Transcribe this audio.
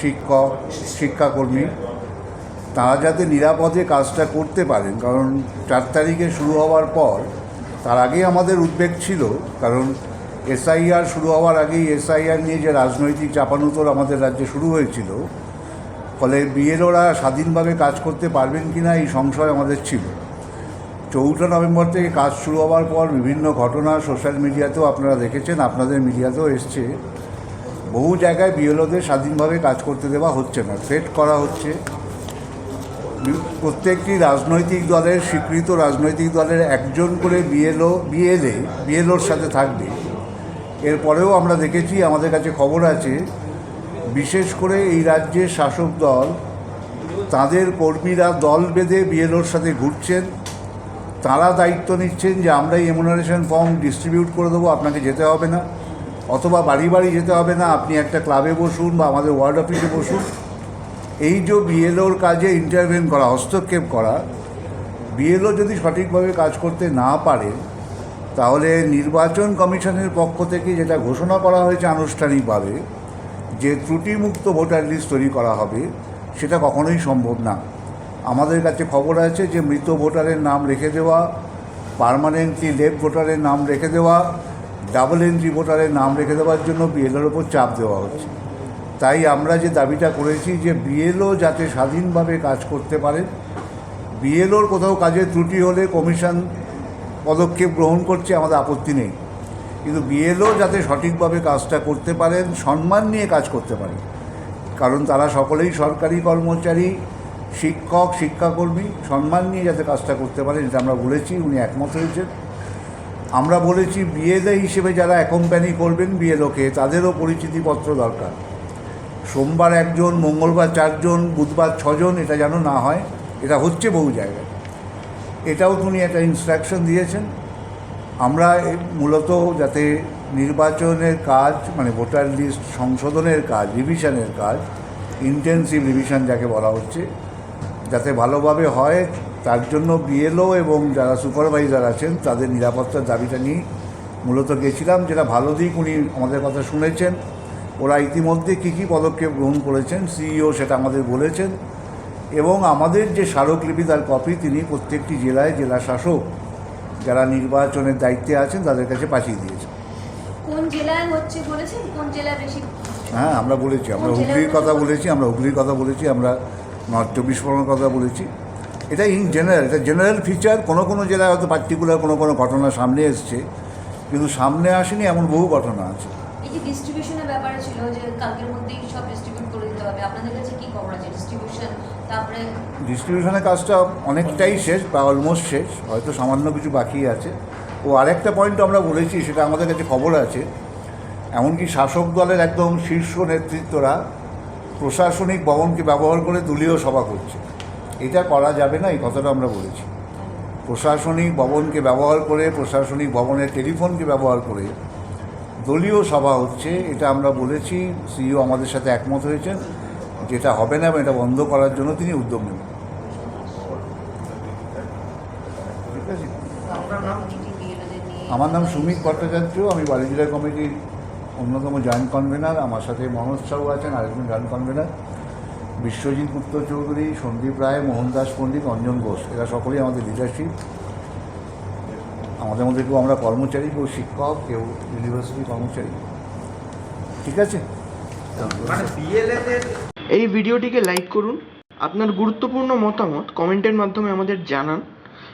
শিক্ষক, শিক্ষাকর্মী, তারা যাতে নিরাপদে কাজটা করতে পারেন, কারণ চার তারিখে শুরু হওয়ার পর তার আগেই আমাদের উদ্বেগ ছিল, কারণ এসআইআর শুরু হওয়ার আগেই এসআইআর নিয়ে যে রাজনৈতিক চাপানুতর আমাদের রাজ্যে শুরু হয়েছিল, ফলে বিএলওরা স্বাধীনভাবে কাজ করতে পারবেন কি না এই সংশয় আমাদের ছিল। চৌঠা নভেম্বর থেকে কাজ শুরু হওয়ার পর বিভিন্ন ঘটনা সোশ্যাল মিডিয়াতেও আপনারা দেখেছেন, আপনাদের মিডিয়াতেও এসছে। বহু জায়গায় বিএলওদের স্বাধীনভাবে কাজ করতে দেওয়া হচ্ছে না থ্রেট করা হচ্ছে। প্রত্যেকটি রাজনৈতিক দলের, স্বীকৃত রাজনৈতিক দলের একজন করে বিএলও, বিএলএ, বিএলওর সাথে থাকবে। এরপরেও আমরা দেখেছি, আমাদের কাছে খবর আছে, বিশেষ করে এই রাজ্যের শাসক দল, তাদের কর্মীরা দল বেঁধে বিএলওর সাথে ঘুরছেন। তারা দায়িত্ব নিচ্ছেন যে আমরাই এমুনারেশন ফর্ম ডিস্ট্রিবিউট করে দেবো, আপনাকে যেতে হবে না। অথবা বাড়ি বাড়ি যেতে হবে না, আপনি একটা ক্লাবে বসুন বা আমাদের ওয়ার্ড অফিসে বসুন। এই যে বিএলওর কাজে ইন্টারভেন করা, হস্তক্ষেপ করা, বিএলও যদি সঠিকভাবে কাজ করতে না পারে, তাহলে নির্বাচন কমিশনের পক্ষ থেকে যেটা ঘোষণা করা হয়েছে আনুষ্ঠানিকভাবে, যে ত্রুটিমুক্ত ভোটার লিস্ট তৈরি করা হবে, সেটা কখনোই সম্ভব না। আমাদের কাছে খবর আছে যে মৃত ভোটারের নাম রেখে দেওয়া পার্মানেন্টলি লেফট ভোটারের নাম রেখে দেওয়া ডাবল এন্ট্রি ভোটারের নাম রেখে দেওয়ার জন্য বিএলওর ওপর চাপ দেওয়া হচ্ছে। তাই আমরা যে দাবিটা করেছি যে বিএলও যাতে স্বাধীনভাবে কাজ করতে পারেন বিএলওর কোথাও কাজের ত্রুটি হলে কমিশন পদক্ষেপ গ্রহণ করছে, আমাদের আপত্তি নেই। কিন্তু বিএলও যাতে সঠিকভাবে কাজটা করতে পারেন, সম্মান নিয়ে কাজ করতে পারেন কারণ তারা সকলেই সরকারি কর্মচারী, শিক্ষক, শিক্ষাকর্মী, সম্মান নিয়ে যাতে কাজটা করতে পারেন, এটা আমরা বলেছি, উনি একমত হয়েছেন। আমরা বলেছি বিএলএ হিসেবে যারা অ্যাকম্প্যানি করবেন বিএলওকে তাদেরও পরিচিতিপত্র দরকার। সোমবার একজন, মঙ্গলবার চারজন, বুধবার ছজন, এটা যেন না হয়, এটা হচ্ছে বহু জায়গায়। এটাও উনি একটা ইনস্ট্রাকশন দিয়েছেন। আমরা মূলত যাতে নির্বাচনের কাজ মানে ভোটার লিস্ট সংশোধনের কাজ রিভিশনের কাজ ইন্টেন্সিভ রিভিশন যাকে বলা হচ্ছে যাতে ভালোভাবে হয় তার জন্য বিএলও এবং যারা সুপারভাইজার আছেন তাদের নিরাপত্তার দাবিটা নিয়ে মূলত গেছিলাম। যেটা ভালো দিক উনি আমাদের কথা শুনেছেন। ওরা ইতিমধ্যে কী কী পদক্ষেপ গ্রহণ করেছেন সিইও সেটা আমাদের বলেছেন। এবং আমাদের যে স্মারকলিপি তার কপি তিনি প্রত্যেকটি জেলায় জেলা শাসক যারা নির্বাচনের দায়িত্বে আছেন তাদের কাছে পাঠিয়ে দিয়েছেন। কোন জেলায় হচ্ছে বলেছেন? কোন জেলায় বেশি? হ্যাঁ আমরা বলেছি। আমরা হুগলির কথা বলেছি আমরা হুগলির কথা বলেছি আমরা নর্থ চব্বিশ পরগনার কথা বলেছি। এটা ইন জেনারেল এটা জেনারেল ফিচার কোনো কোনো জেলায় হয়তো পার্টিকুলার কোনো কোনো ঘটনা সামনে এসছে কিন্তু সামনে আসেনি এমন বহু ঘটনা আছে। ডিস্ট্রিবিউশনের ব্যাপারে ছিল যে কালকের মধ্যেই সব ডিস্ট্রিবিউট করে দিতে হবে আপনাদের কাছে কি খবর আছে? ডিস্ট্রিবিউশন তারপরে ডিস্ট্রিবিউশনের কাজটা অনেকটাই শেষ বা অলমোস্ট শেষ হয়তো সামান্য কিছু বাকি আছে। ও আরেকটা পয়েন্ট আমরা বলেছি সেটা আমাদের কাছে খবর আছে। এমনকি শাসক দলের একদম শীর্ষ নেতৃত্বরা প্রশাসনিক ভবনকে ব্যবহার করে দলীয় সভা করছে। এটা করা যাবে না এই কথাটা আমরা বলেছি। প্রশাসনিক ভবনকে ব্যবহার করে প্রশাসনিক ভবনের টেলিফোনকে ব্যবহার করে দলীয় সভা হচ্ছে এটা আমরা বলেছি সিইও আমাদের সাথে একমত হয়েছেন যেটা হবে না এবং এটা বন্ধ করার জন্য তিনি উদ্যোগ নেবেন। ঠিক আছে আমার নাম সুমিত ভট্টাচার্য আমি বালি জেলা কমিটির অন্যতম জয়েন্ট কনভেনার আমার সাথে মনোজ সাহু আছেন আরেকজন জয়েন্ট কনভেনার বিশ্বজিৎ গুপ্ত চৌধুরী সন্দীপ রায় মোহনদাস পণ্ডিত অঞ্জন ঘোষ। এরা সকলেই আমাদের লিডারশিপ আমাদের মধ্যে কেউ আমরা কর্মচারী কেউ শিক্ষক কেউ ইউনিভার্সিটি কর্মচারী। ঠিক আছে? মানে এই ভিডিওটিকে লাইক করুন। আপনার গুরুত্বপূর্ণ মতামত কমেন্টের মাধ্যমে আমাদের জানান।